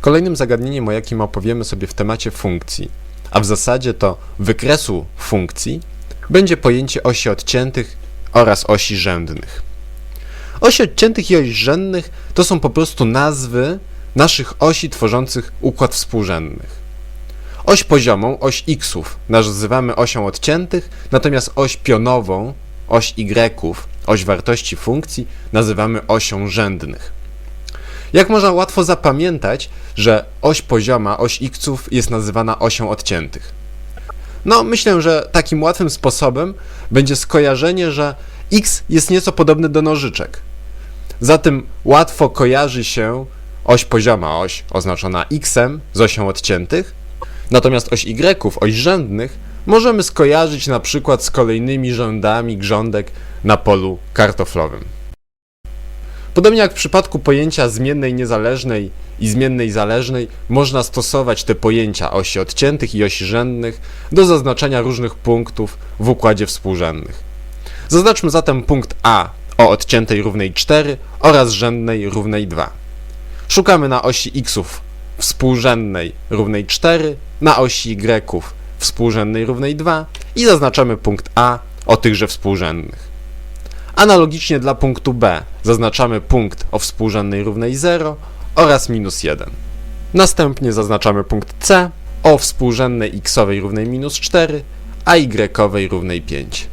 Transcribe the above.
Kolejnym zagadnieniem, o jakim opowiemy sobie w temacie funkcji, a w zasadzie to wykresu funkcji, będzie pojęcie osi odciętych oraz osi rzędnych. Osi odciętych i osi rzędnych to są po prostu nazwy naszych osi tworzących układ współrzędnych. Oś poziomą, oś xów nazywamy osią odciętych, natomiast oś pionową, oś y, oś wartości funkcji nazywamy osią rzędnych. Jak można łatwo zapamiętać, że oś pozioma, oś xów jest nazywana osią odciętych? No, myślę, że takim łatwym sposobem będzie skojarzenie, że x jest nieco podobny do nożyczek. Zatem łatwo kojarzy się oś pozioma, oś oznaczona xem z osią odciętych, natomiast oś y, oś rzędnych możemy skojarzyć na przykład z kolejnymi rzędami grządek na polu kartoflowym. Podobnie jak w przypadku pojęcia zmiennej niezależnej i zmiennej zależnej, można stosować te pojęcia osi odciętych i osi rzędnych do zaznaczenia różnych punktów w układzie współrzędnych. Zaznaczmy zatem punkt A o odciętej równej 4 oraz rzędnej równej 2. Szukamy na osi xów współrzędnej równej 4, na osi y współrzędnej równej 2 i zaznaczamy punkt A o tychże współrzędnych. Analogicznie dla punktu B zaznaczamy punkt o współrzędnej równej 0 oraz minus 1. Następnie zaznaczamy punkt C o współrzędnej xowej równej minus 4, a y równej 5.